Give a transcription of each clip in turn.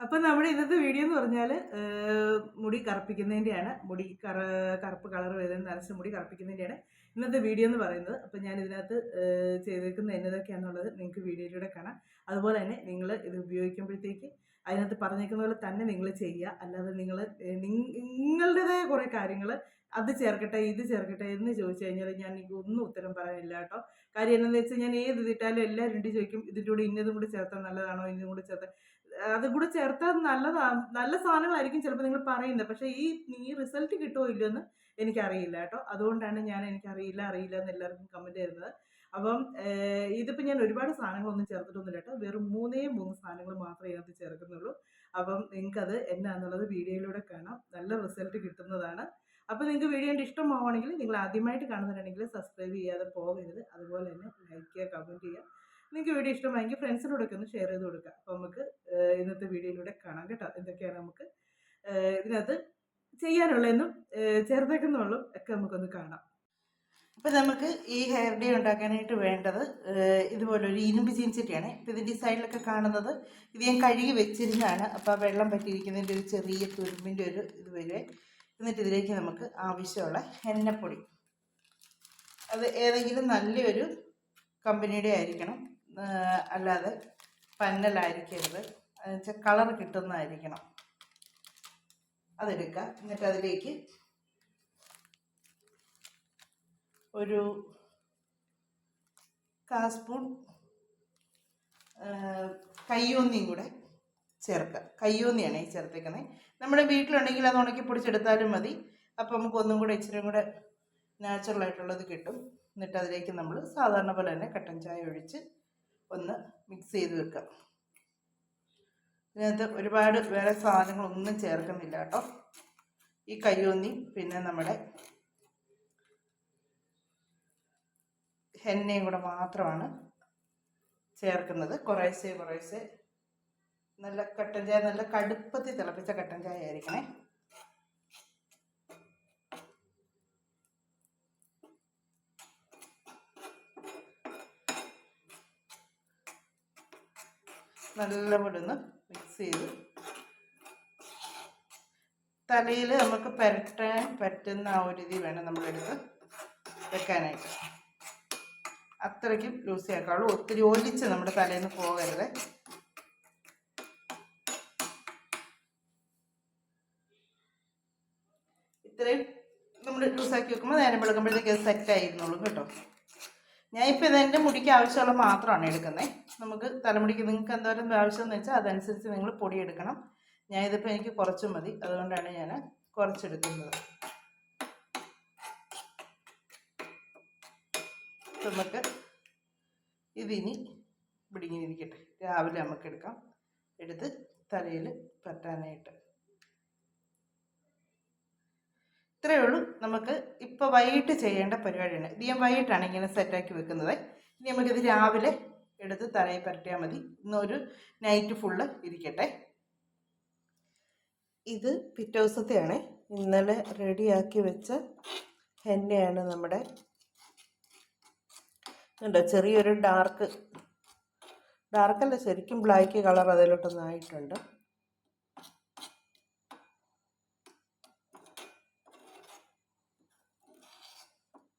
അപ്പം നമ്മുടെ ഇന്നത്തെ വീഡിയോ എന്ന് പറഞ്ഞാൽ മുടി കറുപ്പിക്കുന്നതിന്റെയാണ് മുടി കറ കറുപ്പ് കളർ വരുന്ന നരച്ച മുടി കറുപ്പിക്കുന്നതിന്റെയാണ് ഇന്നത്തെ വീഡിയോ എന്ന് പറയുന്നത്. അപ്പം ഞാൻ ഇതിനകത്ത് ചെയ്തേക്കുന്ന എന്നതൊക്കെയാണെന്നുള്ളത് നിങ്ങൾക്ക് വീഡിയോയിലൂടെ കാണാം. അതുപോലെ തന്നെ നിങ്ങൾ ഇത് ഉപയോഗിക്കുമ്പോഴത്തേക്ക് അതിനകത്ത് പറഞ്ഞേക്കുന്ന പോലെ തന്നെ നിങ്ങൾ ചെയ്യുക. അല്ലാതെ നിങ്ങൾ നിങ്ങളുടേതായ കുറേ കാര്യങ്ങൾ അത് ചേർക്കട്ടെ ഇത് ചേർക്കട്ടെ എന്ന് ചോദിച്ചു കഴിഞ്ഞാൽ ഞാൻ എനിക്ക് ഒന്നും ഉത്തരം പറയാനില്ല കേട്ടോ. കാര്യം എന്താണെന്ന് വെച്ചാൽ ഞാൻ ഏത് ഇതിട്ടാലും എല്ലാവരും രണ്ട് ചോദിക്കും ഇതിന്റെ കൂടെ ഇന്നതും കൂടി ചേർത്താൽ നല്ലതാണോ ഇന്നും കൂടി ചേർത്താൽ അതും കൂടെ ചേർത്താൽ നല്ലതാണ് നല്ല സാധനങ്ങളായിരിക്കും ചിലപ്പോൾ നിങ്ങൾ പറയുന്നത് പക്ഷേ ഈ ഈ റിസൾട്ട് കിട്ടുമോ ഇല്ലയോ എന്ന് എനിക്കറിയില്ല കേട്ടോ. അതുകൊണ്ടാണ് ഞാൻ എനിക്കറിയില്ല അറിയില്ല എന്ന് എല്ലാവർക്കും കമന്റ് തരുന്നത്. അപ്പം ഇതിപ്പോൾ ഞാൻ ഒരുപാട് സാധനങ്ങളൊന്നും ചേർത്തിട്ടൊന്നുമില്ല കേട്ടോ. വെറും മൂന്നേ മൂന്ന് സാധനങ്ങൾ മാത്രമേ ഇതിനകത്ത് ചേർക്കുന്നുള്ളൂ. അപ്പം നിങ്ങൾക്കത് എന്നാന്നുള്ളത് വീഡിയോയിലൂടെ കാണാം. നല്ല റിസൾട്ട് കിട്ടുന്നതാണ്. അപ്പോൾ നിങ്ങൾക്ക് വീഡിയോ എന്റെ ഇഷ്ടമാവുകയാണെങ്കിൽ നിങ്ങൾ ആദ്യമായിട്ട് കാണുന്നുണ്ടെങ്കിൽ സബ്സ്ക്രൈബ് ചെയ്യാതെ പോകരുത്. അതുപോലെ തന്നെ ലൈക്ക് ചെയ്യുക കമന്റ് ചെയ്യുക. നിങ്ങൾക്ക് വീഡിയോ ഇഷ്ടമായെങ്കിൽ ഫ്രണ്ട്സിനോടൊക്കെ ഒന്ന് ഷെയർ ചെയ്ത് കൊടുക്കുക. അപ്പോൾ നമുക്ക് ഇന്നത്തെ വീഡിയോയിലൂടെ കാണാം കേട്ടോ. എന്തൊക്കെയാണ് നമുക്ക് ഇതിനകത്ത് ചെയ്യാനുള്ളതെന്നും എന്നും ചേർത്തേക്കുന്നുള്ളൂ ഒക്കെ നമുക്കൊന്ന് കാണാം. അപ്പോൾ നമുക്ക് ഈ ഹെയർ ഡേ ഉണ്ടാക്കാനായിട്ട് വേണ്ടത് ഇതുപോലെ ഇതുപോലൊരു ഇരുമ്പ് ചീൻചട്ടിയാണ് ഇപ്പോൾ ഇതിന്റെ സൈഡിലൊക്കെ കാണുന്നത് ഇത് ഞാൻ കഴുകി വെച്ചിരുന്നതാണ്. അപ്പോൾ ആ വെള്ളം പറ്റിയിരിക്കുന്നതിന്റെ ഒരു ചെറിയ തുരുമ്പിന്റെ ഒരു ഇത് വരുവേ എന്നിട്ട് ഇതിലേക്ക് നമുക്ക് ആവശ്യമുള്ള എണ്ണപ്പൊടി. അത് ഏതെങ്കിലും നല്ലൊരു കമ്പനിയുടെ ആയിരിക്കണം. അല്ലാതെ പന്നലായിരിക്കരുത്. എന്നുവെച്ചാൽ കളർ കിട്ടുന്നതായിരിക്കണം. അതെടുക്കുക. എന്നിട്ട് അതിലേക്ക് ഒരു കാസ്പൂൺ സ്പൂൺ കയ്യോന്നിയും കൂടെ ചേർക്കുക. കയ്യൂന്നിയാണ് ഈ ചേർത്തേക്കുന്നത് നമ്മുടെ വീട്ടിലുണ്ടെങ്കിൽ അത് ഉണക്കി പൊടിച്ചെടുത്താലും മതി. അപ്പോൾ നമുക്ക് ഒന്നും കൂടെ ഇച്ചിരി കൂടെ നാച്ചുറലായിട്ടുള്ളത് കിട്ടും. എന്നിട്ട് അതിലേക്ക് നമ്മൾ സാധാരണ പോലെ തന്നെ കട്ടൻ ചായ ഒഴിച്ച് ഒന്ന് മിക്സ് ചെയ്ത് വെക്കുക. ഇതിനകത്ത് ഒരുപാട് വേറെ സാധനങ്ങളൊന്നും ചേർക്കുന്നില്ല കേട്ടോ. ഈ കയ്യോന്നി പിന്നെ നമ്മുടെ ഹെന്നയും കൂടെ മാത്രമാണ് ചേർക്കുന്നത്. കുറേശ്ശെ കുറേശ്ശെ നല്ല കട്ടൻ ചായ നല്ല കടുപ്പത്തിൽ തിളപ്പിച്ച കട്ടൻ ചായ ആയിരിക്കണേ. നല്ലപോലെ ഒന്ന് മിക്സ് ചെയ്ത് തലയിൽ നമുക്ക് പുരട്ടാൻ പറ്റുന്ന ആ ഒരു രീതി വേണം നമ്മളെടുത്ത് വെക്കാനായിട്ട്. അത്രയ്ക്കും ലൂസിയാക്കാവുള്ളൂ ഒത്തിരി ഒലിച്ച് നമ്മുടെ തലേന്ന് പോകരുത്. ഇത്രയും നമ്മൾ ലൂസാക്കി വെക്കുമ്പോൾ നേരം വെളുക്കുമ്പോഴത്തേക്ക് സെറ്റ് ആയിരുന്നുള്ളൂ കേട്ടോ. ഞാനിപ്പോൾ ഇത് എന്റെ മുടിക്ക് ആവശ്യമുള്ള മാത്രമാണ് എടുക്കുന്നത് നമുക്ക് തലമുടിക്ക് നിങ്ങൾക്ക് എന്തോരം ആവശ്യമെന്ന് വെച്ചാൽ അതനുസരിച്ച് നിങ്ങൾ പൊടി എടുക്കണം. ഞാൻ ഇതിപ്പോൾ എനിക്ക് കുറച്ച് മതി. അതുകൊണ്ടാണ് ഞാൻ കുറച്ചെടുക്കുന്നത്. നമുക്ക് ഇതിനി ഇരിക്കട്ടെ. രാവിലെ നമുക്ക് എടുക്കാം. എടുത്ത് തലയിൽ പറ്റാനായിട്ട്. ഇത്രയേ ഉള്ളൂ. നമുക്ക് ഇപ്പോൾ വൈകിട്ട് ചെയ്യേണ്ട പരിപാടിയാണ്. ഇത് ഞാൻ വൈകിട്ടാണ് ഇങ്ങനെ സെറ്റാക്കി വെക്കുന്നത്. ഇനി നമുക്കിത് രാവിലെ എടുത്ത് തലയിൽ പരട്ടിയാൽ മതി. ഇന്നൊരു നൈറ്റ് ഫുള്ള് ഇരിക്കട്ടെ. ഇത് പിറ്റേ ദിവസത്തെയാണ്. ഇന്നലെ റെഡിയാക്കി വെച്ച ഹെന്നയാണ് നമ്മുടെ ഉണ്ടോ ചെറിയൊരു ഡാർക്ക് ഡാർക്കല്ല ശരിക്കും ബ്ലാക്ക് കളർ അതിലോട്ടൊന്നും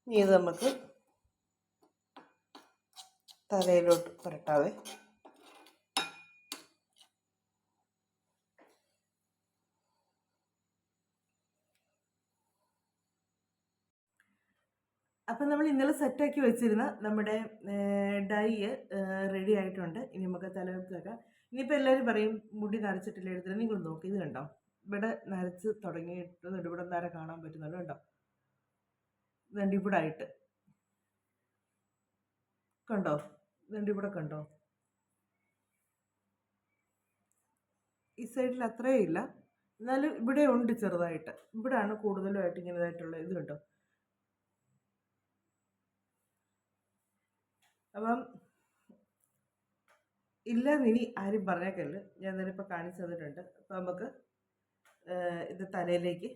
ഇനി ഇത് നമുക്ക് തലയിലോട്ട് പുരട്ടാവേ. അപ്പം നമ്മൾ ഇന്നലെ സെറ്റാക്കി വെച്ചിരുന്ന നമ്മുടെ ഡൈ റെഡി ആയിട്ടുണ്ട്. ഇനി നമുക്ക് തലവെച്ച് വെക്കാം ഇനിയിപ്പോൾ എല്ലാവരും പറയും മുടി നരച്ചിട്ടില്ല എടുത്തില്ല നിങ്ങൾ നോക്കി ഇത് കണ്ടോ? ഇവിടെ നരച്ച് തുടങ്ങിയിട്ട് ഇവിടെ നര കാണാൻ പറ്റുന്നുള്ളൂ കണ്ടോ? ഇവിടെ കണ്ടോ? ഇതുണ്ട് ഇവിടെ കണ്ടോ? ഈ സൈഡിൽ അത്രയും ഇല്ല. എന്നാലും ഇവിടെ ഉണ്ട് ചെറുതായിട്ട്. ഇവിടെയാണ് കൂടുതലുമായിട്ട് ഇങ്ങനെതായിട്ടുള്ള ഇത് കണ്ടോ? അപ്പം നിനി ആരും പറഞ്ഞേക്കല്ല് ഞാൻ ഇന്നലെ ഇപ്പോൾ കാണിച്ചു തന്നിട്ടുണ്ട്. അപ്പം നമുക്ക് ഇത് തലയിലേക്ക്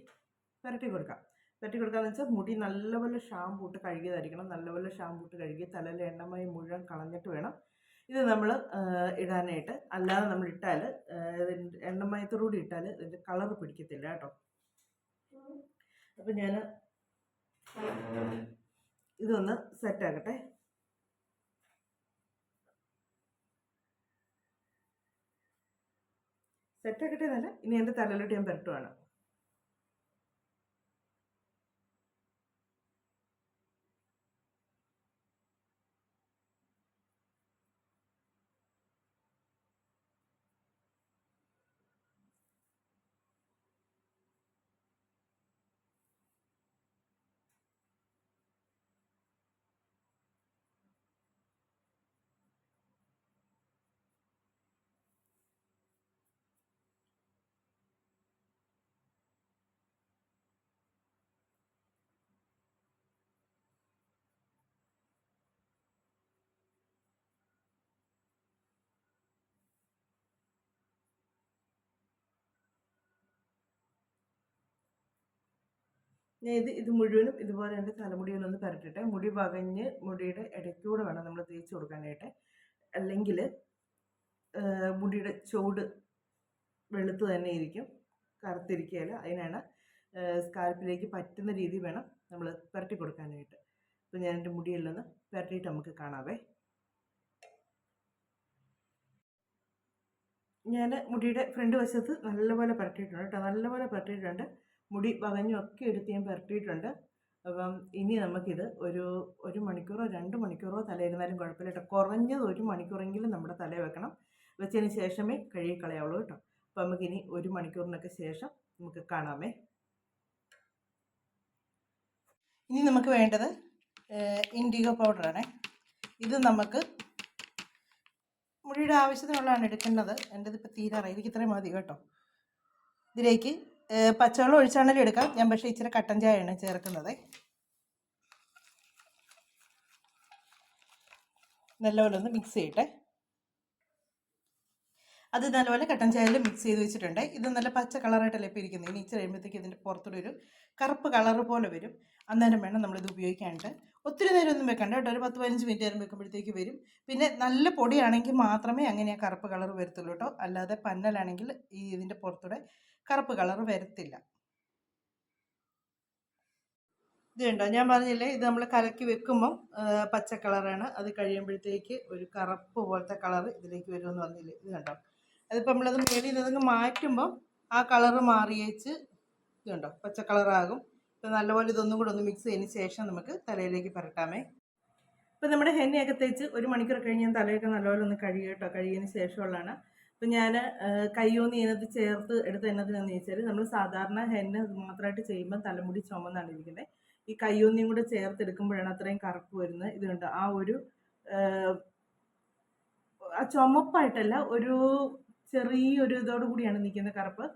പുരട്ടി കൊടുക്കാം. പുരട്ടി കൊടുക്കാന്ന് വെച്ചാൽ മുടി നല്ലപോലെ ഷാമ്പൂ ഇട്ട് കഴുകിയതായിരിക്കണം. നല്ലപോലെ ഷാമ്പൂ ഇട്ട് കഴുകി തലയിലെ എണ്ണമയം മുഴുവൻ കളഞ്ഞിട്ട് വേണം ഇത് നമ്മൾ ഇടാനായിട്ട്. അല്ലാതെ നമ്മൾ ഇട്ടാൽ എണ്ണമയത്തോടുകൂടി ഇട്ടാൽ ഇതിന്റെ കളർ പിടിക്കത്തില്ല കേട്ടോ. അപ്പം ഞാൻ ഇതൊന്ന് സെറ്റാക്കട്ടെ. സെറ്റാക്കട്ടെ എന്നല്ല ഇനി എന്റെ തലയിലോട്ട് ഞാൻ പുരട്ടുവാണ്. ഞാൻ ഇത് ഇത് മുഴുവനും ഇതുപോലെ എന്റെ തലമുടിയിലൊന്ന് പരട്ടിട്ട്. മുടി പകഞ്ഞ് മുടിയുടെ ഇടയ്ക്കൂടെ വേണം നമ്മൾ തേച്ച് കൊടുക്കാനായിട്ട്. അല്ലെങ്കിൽ മുടിയുടെ ചൂട് വെളുത്ത് തന്നെ ഇരിക്കും. കറുത്തിരിക്കുകയില്ല അതിനാണ് സ്കാൽപ്പിലേക്ക് പറ്റുന്ന രീതി വേണം നമ്മൾ പുരട്ടി കൊടുക്കാനായിട്ട്. അപ്പോൾ ഞാൻ എന്റെ മുടിയിലൊന്ന് പുരട്ടിയിട്ട് നമുക്ക് കാണാവേ. ഞാൻ മുടിയുടെ ഫ്രണ്ട് വശത്ത് നല്ലപോലെ പുരട്ടിയിട്ടുണ്ട് കേട്ടോ. നല്ലപോലെ പുരട്ടിയിട്ടുണ്ട്. മുടി വകഞ്ഞും ഒക്കെ എടുത്ത് ഞാൻ പുരട്ടിയിട്ടുണ്ട്. അപ്പം ഇനി നമുക്കിത് ഒരു ഒരു മണിക്കൂറോ രണ്ട് മണിക്കൂറോ തലയിരുന്നാലും കുഴപ്പമില്ല കേട്ടോ. കുറഞ്ഞത് ഒരു മണിക്കൂറെങ്കിലും നമ്മുടെ തല വെക്കണം. വെച്ചതിന് ശേഷമേ കഴുകി കളയാവുള്ളൂ കേട്ടോ. അപ്പം നമുക്കിനി ഒരു മണിക്കൂറിനൊക്കെ ശേഷം നമുക്ക് കാണാമേ. ഇനി നമുക്ക് വേണ്ടത് ഇൻഡിഗോ പൗഡറാണ് ഇത് നമുക്ക് മുടിയുടെ ആവശ്യത്തിനുള്ളതാണ് എടുക്കുന്നത് എന്റെത് ഇതിപ്പോൾ തീരാറായി. എനിക്ക് ഇത്രയും മതി കേട്ടോ. ഇതിലേക്ക് പച്ചവെള്ളം ഒഴിച്ചാണെങ്കിലും എടുക്കാം. ഞാൻ പക്ഷേ ഇച്ചിരി കട്ടൻ ചായയാണ് ചേർക്കുന്നത്. നല്ലപോലെ ഒന്ന് മിക്സ് ചെയ്യട്ടെ. അത് നല്ലപോലെ കട്ടൻ ചായയിൽ മിക്സ് ചെയ്ത് വെച്ചിട്ടുണ്ട്. ഇത് നല്ല പച്ച കളറായിട്ടല്ലേ ഇപ്പോൾ ഇരിക്കുന്നത്. ഇനി ഇച്ചിരി കഴിയുമ്പോഴത്തേക്ക് ഇതിന്റെ പുറത്തൂടെ ഒരു കറുപ്പ് കളർ പോലെ വരും. അന്നേരം വേണം നമ്മളിത് ഉപയോഗിക്കാനായിട്ട് ഒത്തിരി നേരം ഒന്നും വെക്കണ്ട കേട്ടോ. ഒരു പത്ത് പതിനഞ്ച് മിനിറ്റ് നേരം വെക്കുമ്പോഴത്തേക്ക് വരും. പിന്നെ നല്ല പൊടിയാണെങ്കിൽ മാത്രമേ അങ്ങനെ ആ കറുപ്പ് കളർ വരത്തുള്ളൂ കേട്ടോ. അല്ലാതെ പന്നലാണെങ്കിൽ ഈ ഇതിന്റെ പുറത്തൂടെ കറുപ്പ് കളർ വരത്തില്ല. ഇത് കണ്ടോ? ഞാൻ പറഞ്ഞില്ലേ ഇത് നമ്മൾ കലക്കി വെക്കുമ്പം പച്ച കളറാണ്. അത് കഴിയുമ്പോഴത്തേക്ക് ഒരു കറുപ്പ് പോലത്തെ കളർ ഇതിലേക്ക് വരുമെന്ന് പറഞ്ഞില്ലേ ഇത് കണ്ടോ? അതിപ്പോൾ നമ്മളത് മേളിൽ നിന്ന് മാറ്റുമ്പം ആ കളറ് മാറിയേച്ച് ഇത് കണ്ടോ? പച്ച കളറാകും. ഇപ്പം നല്ലപോലെ ഇതൊന്നും കൂടെ ഒന്ന് മിക്സ് ചെയ്തതിന് ശേഷം നമുക്ക് തലയിലേക്ക് പരട്ടാമേ. ഇപ്പം നമ്മുടെ ഹെന്നയൊക്കെ തേച്ച് ഒരു മണിക്കൂർ കഴിഞ്ഞ് ഞാൻ തലയൊക്കെ നല്ലപോലെ ഒന്ന് കഴുകി കേട്ടോ. കഴുകിയതിന് ശേഷമുള്ളതാണ്. അപ്പം ഞാൻ കയ്യോന്ന് ഇതിനകത്ത് ചേർത്ത് എടുത്ത് എന്നതിനെന്ന് ചോദിച്ചാൽ നമ്മൾ സാധാരണ ഹെന്ന മാത്രമായിട്ട് ചെയ്യുമ്പോൾ തലമുടി ചുമന്നാണ് ഇരിക്കുന്നത് ഈ കയ്യോന്നിയും കൂടെ ചേർത്ത് എടുക്കുമ്പോഴാണ് അത്രയും കറുപ്പ് വരുന്നത് ഇതുണ്ട് ആ ഒരു ആ ചുമപ്പായിട്ടല്ല ഒരു ചെറിയൊരു ഇതോടു കൂടിയാണ് നിൽക്കുന്നത് കറുപ്പ്.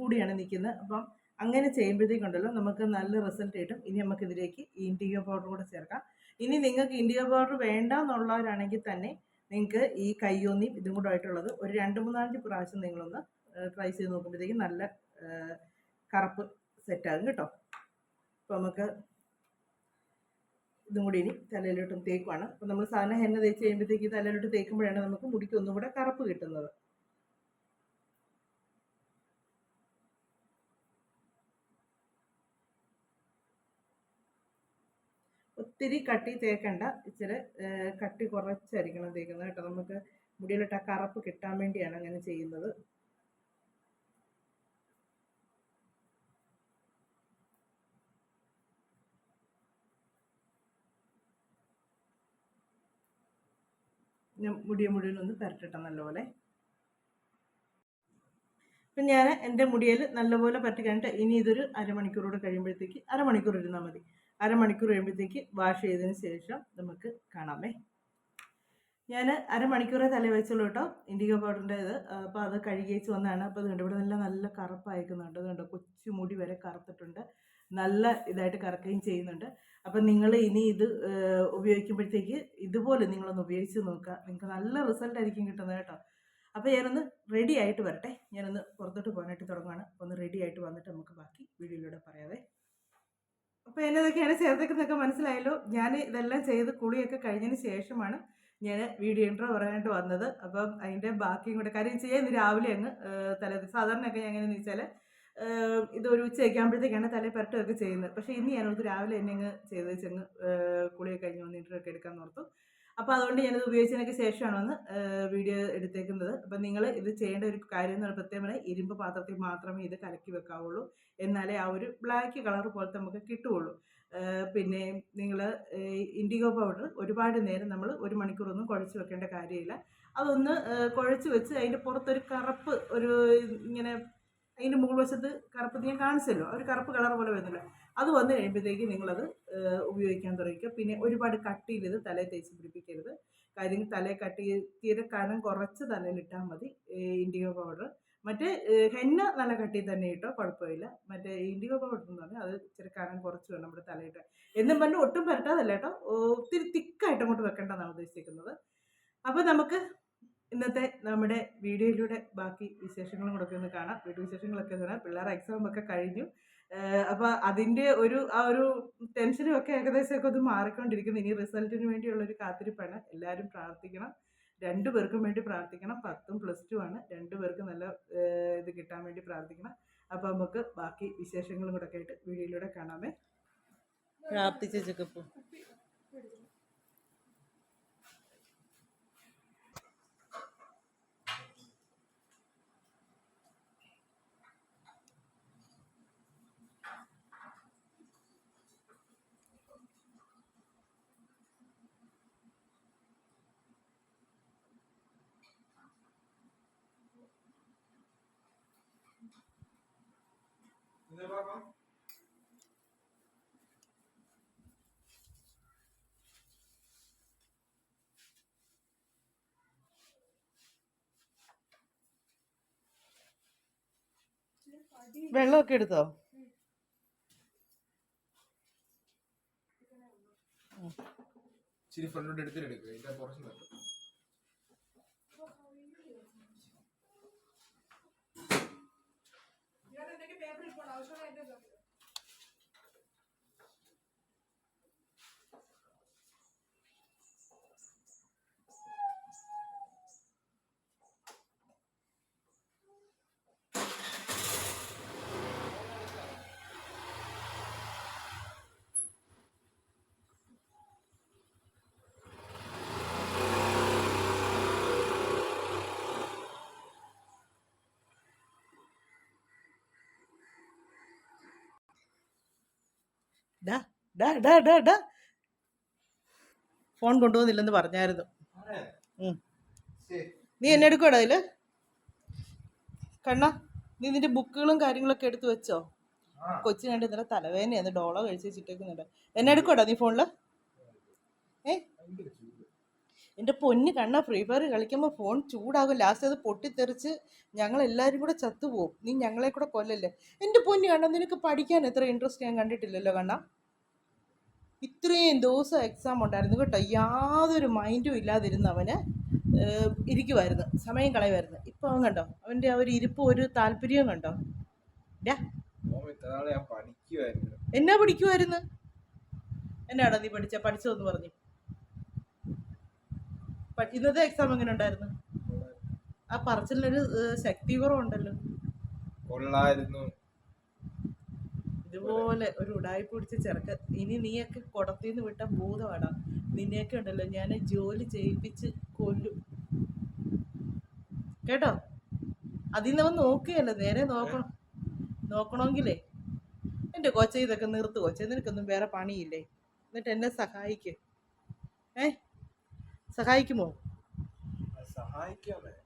കൂടിയാണ് നിൽക്കുന്നത് അപ്പം അങ്ങനെ ചെയ്യുമ്പോഴത്തേക്കുണ്ടല്ലോ നമുക്ക് നല്ല റിസൾട്ട് കിട്ടും. ഇനി നമുക്ക് ഇതിലേക്ക് ഇൻഡിഗോ പൗഡർ കൂടെ ചേർക്കാം. ഇനി നിങ്ങൾക്ക് ഇൻഡിഗോ പൗഡർ വേണ്ട എന്നുള്ളവരാണെങ്കിൽ തന്നെ നിങ്ങൾക്ക് ഈ കയ്യോന്നിയും ഇതും കൂടെ ആയിട്ടുള്ളത് ഒരു രണ്ട് മൂന്നാലഞ്ച് പ്രാവശ്യം നിങ്ങളൊന്ന് ട്രൈ ചെയ്ത് നോക്കുമ്പോഴത്തേക്കും നല്ല കറുപ്പ് സെറ്റാകും കേട്ടോ. അപ്പോൾ നമുക്ക് ഇതും കൂടി ഇനി തലയിലോട്ടും തേക്കുവാണ്. അപ്പോൾ നമ്മൾ സാധാരണ ഹെന്ന തേച്ച് കഴിയുമ്പോഴത്തേക്ക് തലയിലോട്ട് തേക്കുമ്പോഴാണ് നമുക്ക് മുടിക്ക് ഒന്നും കൂടെ കറുപ്പ് കിട്ടുന്നത്. ഒത്തിരി കട്ടി തേക്കണ്ട. ഇച്ചിരി കട്ടി കുറച്ചായിരിക്കണം തേക്കുന്നത് കേട്ടോ. നമുക്ക് മുടിയിലിട്ട് ആ കറുപ്പ് കിട്ടാൻ വേണ്ടിയാണ് അങ്ങനെ ചെയ്യുന്നത്. മുടിയെ മുടിയിലൊന്ന് പരട്ടിട്ട നല്ലപോലെ. അപ്പം ഞാൻ എന്റെ മുടിയിൽ നല്ലപോലെ പറ്റി കഴിഞ്ഞിട്ട് ഇനി ഇതൊരു അരമണിക്കൂറോട് കഴിയുമ്പോഴത്തേക്ക് അരമണിക്കൂർ ഇരുന്നാൽ മതി. അരമണിക്കൂർ കഴിയുമ്പോഴത്തേക്ക് വാഷ് ചെയ്തതിന് ശേഷം നമുക്ക് കാണാമേ. ഞാൻ അരമണിക്കൂറേ തല വെച്ചുള്ളൂ കേട്ടോ ഇൻഡിഗോ പൗഡറിന്റെ ഇത് അപ്പോൾ അത് കഴുകിയേച്ച് വന്നതാണ്. അപ്പോൾ അതുകൊണ്ട് ഇവിടെ നല്ല നല്ല കറുപ്പയക്കുന്നുണ്ട് അതുകൊണ്ട് കൊച്ചു മുടി വരെ കറുത്തിട്ടുണ്ട്. നല്ല ഇതായിട്ട് കറക്കുകയും ചെയ്യുന്നുണ്ട്. അപ്പം നിങ്ങൾ ഇനി ഇത് ഉപയോഗിക്കുമ്പോഴത്തേക്ക് ഇതുപോലെ നിങ്ങളൊന്ന് ഉപയോഗിച്ച് നോക്കുക. നിങ്ങൾക്ക് നല്ല റിസൾട്ട് ആയിരിക്കും കിട്ടുന്നത് കേട്ടോ. അപ്പോൾ ഞാനൊന്ന് റെഡി ആയിട്ട് വരട്ടെ. ഞാനൊന്ന് പുറത്തോട്ട് പോകാനായിട്ട് തുടങ്ങുകയാണ് ഒന്ന് റെഡി ആയിട്ട് വന്നിട്ട് നമുക്ക് ബാക്കി വീഡിയോയിലൂടെ പറയാവേ. അപ്പോൾ എന്നതൊക്കെയാണ് ചേർത്തേക്കുന്നൊക്കെ മനസ്സിലായല്ലോ. ഞാൻ ഇതെല്ലാം ചെയ്ത് കുളിയൊക്കെ കഴിഞ്ഞതിന് ശേഷമാണ് ഞാൻ വീഡിയോ ഇൻട്രോ പറയാനായിട്ട് വന്നത്. അപ്പം അതിന്റെ ബാക്കിയും കൂടെ കാര്യം ചെയ്യാൻ ഇന്ന് രാവിലെ അങ്ങ് തലേ സാധാരണയൊക്കെ ഞാൻ എങ്ങനെയെന്ന് വെച്ചാൽ ഇതൊരു ഉച്ചയൊക്കെ ആകുമ്പോഴത്തേക്കാണ് തലേ പരട്ടുമൊക്കെ ചെയ്യുന്നത്. പക്ഷേ ഇന്ന് ഞാനോർത്ത് രാവിലെ എന്നെ അങ്ങ് ചെയ്ത് വെച്ചങ്ങ് കുളിയൊക്കെ കഴിഞ്ഞ് വന്ന് ഇൻട്രോ ഒക്കെ എടുക്കാൻ ഓർത്തു. അപ്പോൾ അതുകൊണ്ട് ഞാനത് ഉപയോഗിച്ചതിനൊക്കെ ശേഷമാണ് വന്ന് വീഡിയോ എടുത്തേക്കുന്നത്. അപ്പം നിങ്ങൾ ഇത് ചെയ്യേണ്ട ഒരു കാര്യം എന്ന് പറഞ്ഞാൽ പ്രത്യേകം ഇരുമ്പ് പാത്രത്തിൽ മാത്രമേ ഇത് കലക്കി വെക്കാവുള്ളൂ. എന്നാലേ ആ ഒരു ബ്ലാക്ക് കളർ പോലത്തെ നമുക്ക് കിട്ടുകയുള്ളൂ പിന്നെ നിങ്ങൾ ഇൻഡിഗോ പൗഡർ ഒരുപാട് നേരം നമ്മൾ ഒരു മണിക്കൂറൊന്നും കുഴച്ച് വെക്കേണ്ട കാര്യമില്ല. അതൊന്ന് കുഴച്ച് വെച്ച് അതിന്റെ പുറത്തൊരു കറുപ്പ് ഒരു ഇങ്ങനെ അതിന്റെ മുകൾ വശത്ത് കറുപ്പ് ഞാൻ കാണിച്ചല്ലോ ഒരു കറുപ്പ് കളർ പോലെ വരുന്നില്ല. അത് വന്നു കഴിയുമ്പോഴത്തേക്ക് നിങ്ങളത് ഉപയോഗിക്കാൻ തുടങ്ങിക്കുക പിന്നെ ഒരുപാട് കട്ട് ചെയ്യരുത് തലയെ തേച്ച് പിടിപ്പിക്കരുത്. കാര്യം തലയെ കട്ടി തീരെ കനം കുറച്ച് തലയിലിട്ടാൽ മതി ഇൻഡിഗോ പൗഡർ മറ്റേ ഹെന്ന നല്ല കട്ടി തന്നെ ഇട്ടോ കുഴപ്പമില്ല. മറ്റേ ഇൻഡിഗോ പൗഡർ എന്ന് പറഞ്ഞാൽ അത് ഇച്ചിരി കനം കുറച്ച് വേണം നമ്മുടെ തലയിട്ട്. എന്നും പറഞ്ഞ് ഒട്ടും പരട്ടാതല്ല കേട്ടോ. ഒത്തിരി തിക്കായിട്ട് അങ്ങോട്ട് വെക്കേണ്ടതാണ് ഉദ്ദേശിക്കുന്നത് അപ്പോൾ നമുക്ക് ഇന്നത്തെ നമ്മുടെ വീഡിയോയിലൂടെ ബാക്കി വിശേഷങ്ങളും കൂടെ ഒന്ന് കാണാം. വീട്ടു വിശേഷങ്ങളൊക്കെ കാണാം പിള്ളേർ എക്സാം ഒക്കെ കഴിഞ്ഞു. അപ്പോൾ അതിന്റെ ഒരു ആ ഒരു ടെൻഷനും ഒക്കെ ഏകദേശം ഒക്കെ ഒന്ന് മാറിക്കൊണ്ടിരിക്കുന്നു. ഇനി റിസൾട്ടിന് വേണ്ടിയുള്ള ഒരു കാത്തിരിപ്പാണ്. എല്ലാവരും പ്രാർത്ഥിക്കണം. രണ്ടു പേർക്കും വേണ്ടി പ്രാർത്ഥിക്കണം. പത്തും പ്ലസ് ടു ആണ്. രണ്ടു പേർക്കും നല്ല ഇത് കിട്ടാൻ വേണ്ടി പ്രാർത്ഥിക്കണം. അപ്പൊ നമുക്ക് ബാക്കി വിശേഷങ്ങളും കൂടെ ആയിട്ട് വീഡിയോയിലൂടെ കാണാമേ. പ്രാർത്ഥിച്ചു ചെക്കപ്പു വെള്ളമൊക്കെ എടുത്തോ? ഇച്ചിരി ഫ്രണ്ടോട്ട് എടുത്തിട്ടെടുക്കുക ഇതിന്റെ കുറച്ച് നട്ടു ഡാ ഡാ ഡാ ഡാ ഡാ. ഫോൺ കൊണ്ടുപോകുന്നില്ലെന്ന് പറഞ്ഞായിരുന്നു. നീ എന്നെ എടുക്കടാ അതിൽ? കണ്ണ നീ നിന്റെ ബുക്കുകളും കാര്യങ്ങളൊക്കെ എടുത്തു വെച്ചോ? കൊച്ചു കണ്ട് ഇന്നലെ തലവേദനയാണ് ഡോളോ കഴിച്ച് വെച്ചിട്ടേക്കുന്നുണ്ട്. എന്നെ എടുക്കടാ നീ ഫോണിൽ? ഏ? എന്റെ പൊന്ന് കണ്ണ ഫ്രീ ഫയർ കളിക്കുമ്പോൾ ഫോൺ ചൂടാകും. ലാസ്റ്റ് അത് പൊട്ടിത്തെറിച്ച് ഞങ്ങൾ എല്ലാവരും കൂടെ ചത്തുപോകും നീ ഞങ്ങളെ കൂടെ കൊല്ലല്ലേ? എന്റെ പൊന്ന് കണ്ണ നിനക്ക് പഠിക്കാൻ എത്ര ഇൻട്രസ്റ്റ് ഞാൻ കണ്ടിട്ടില്ലല്ലോ കണ്ണ. ഇത്രയും ദിവസം എക്സാം ഉണ്ടായിരുന്നു കേട്ടോ. യാതൊരു മൈൻഡും ഇല്ലാതിരുന്ന അവന് ഇരിക്കുമായിരുന്നു സമയം കളയുമായിരുന്നു ഇപ്പം അവൻ കണ്ടോ? അവന്റെ ആ ഒരു ഇരിപ്പ് ഒരു താല്പര്യവും കണ്ടോ? ഡാ. എന്നാ പഠിക്കുമായിരുന്നു എന്നാടാ നീ പഠിച്ച? പഠിച്ചതെന്ന് പറഞ്ഞു. ഇന്നത്തെ എക്സാം എങ്ങനെ ഉണ്ടായിരുന്നു ആ പറച്ചിലൊരു ഏഹ്, ശക്തി കുറവുണ്ടല്ലോ. കൊള്ളായിരുന്നു. ഇതുപോലെ ഒരു ഉടായി പിടിച്ച ചെറുക്കൻ. ഇനി നീയൊക്കെ കുടത്തിന്ന് വിട്ട ഭൂതമാടാ നിന്നെയൊക്കെ ഉണ്ടല്ലോ ഞാൻ ജോലി ചെയ്യിപ്പിച്ച് കൊല്ലും. കേട്ടോ? അതിൽ നിന്ന് അവൻ നോക്കുകയല്ല? നേരെ നോക്കണം. നോക്കണമെങ്കിലേ. എന്റെ കൊച്ച ഇതൊക്കെ നിർത്ത്. കൊച്ച നിനക്കൊന്നും വേറെ പണിയില്ലേ? എന്നിട്ട് എന്നെ സഹായിക്ക്. ഏ? സഹായിക്കുമോ? സഹായിക്കാമേ.